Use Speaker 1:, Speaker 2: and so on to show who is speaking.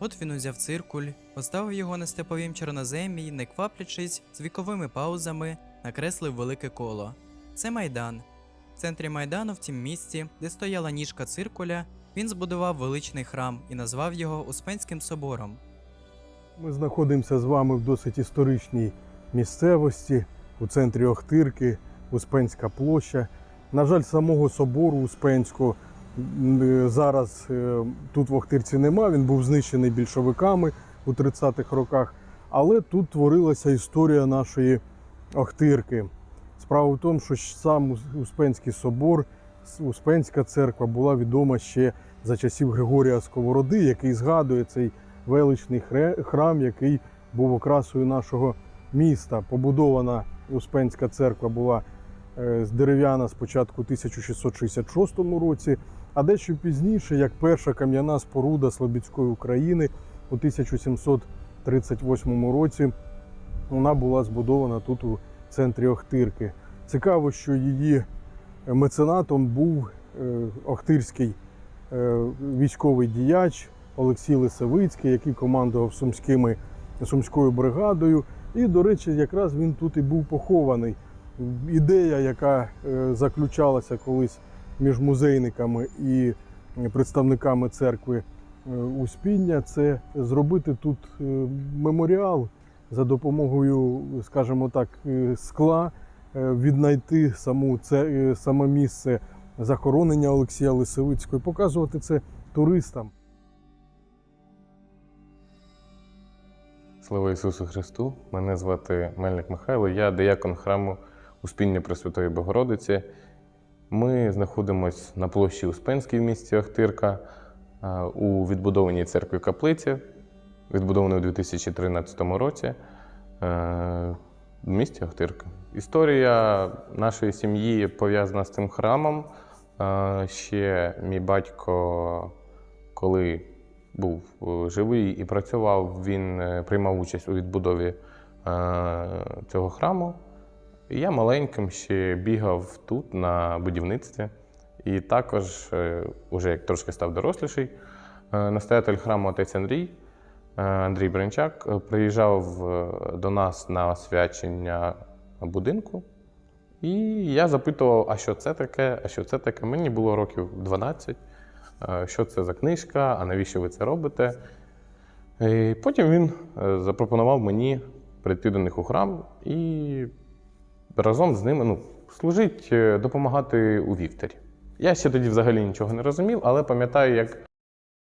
Speaker 1: От він узяв циркуль, поставив його на степовім чорноземі й, не кваплячись, з віковими паузами, накреслив велике коло. Це майдан. В центрі майдану, в тім місці, де стояла ніжка циркуля, він збудував величний храм і назвав його Успенським собором.
Speaker 2: Ми знаходимося з вами в досить історичній місцевості у центрі Охтирки, Успенська площа. На жаль, самого собору Успенського зараз е, тут в Охтирці нема. Він був знищений більшовиками у 30-х роках. Але тут творилася історія нашої Охтирки. Справа в тому, що сам Успенський собор, Успенська церква була відома ще за часів Григорія Сковороди, який згадує цей величний храм, який був окрасою нашого міста. Побудована Успенська церква була е, з дерев'яна спочатку 1666 році, а дещо пізніше, як перша кам'яна споруда Слобідської України у 1738 році, вона була збудована тут у центрі Охтирки. Цікаво, що її меценатом був е, Охтирський е, військовий діяч Олексій Лисевицький, який командував сумськими, сумською бригадою. І, до речі, якраз він тут і був похований. Ідея, яка е, заключалася колись між музейниками і представниками церкви е, Успіння, це зробити тут е, меморіал за допомогою, скажімо так, скла, віднайти саму це саме місце захоронення Олексія Лисевицького і показувати це туристам.
Speaker 3: Слава Ісусу Христу! Мене звати Мельник Михайло, я диякон храму Успіння Пресвятої Богородиці. Ми знаходимося на площі Успенській в місті Охтирка е, у відбудованій церкві каплиці, відбудованої у 2013 році е, в місті Охтирка. Історія нашої сім'ї пов'язана з цим храмом. Е, Ще мій батько, коли був живий і працював, він приймав участь у відбудові цього храму. Я маленьким ще бігав тут на будівництві. І також, е, уже як трошки став доросліший, е, настоятель храму отець Андрій, е, Андрій Бринчак, е, приїжджав до нас на освячення будинку. І я запитував, а що це таке, а що це таке. Мені було років 12. Е, Що це за книжка, а навіщо ви це робите? І потім він запропонував мені прийти до них у храм і разом з ними ну, служити, е, допомагати у Вікторі. Я ще тоді взагалі нічого не розумів, але пам'ятаю, як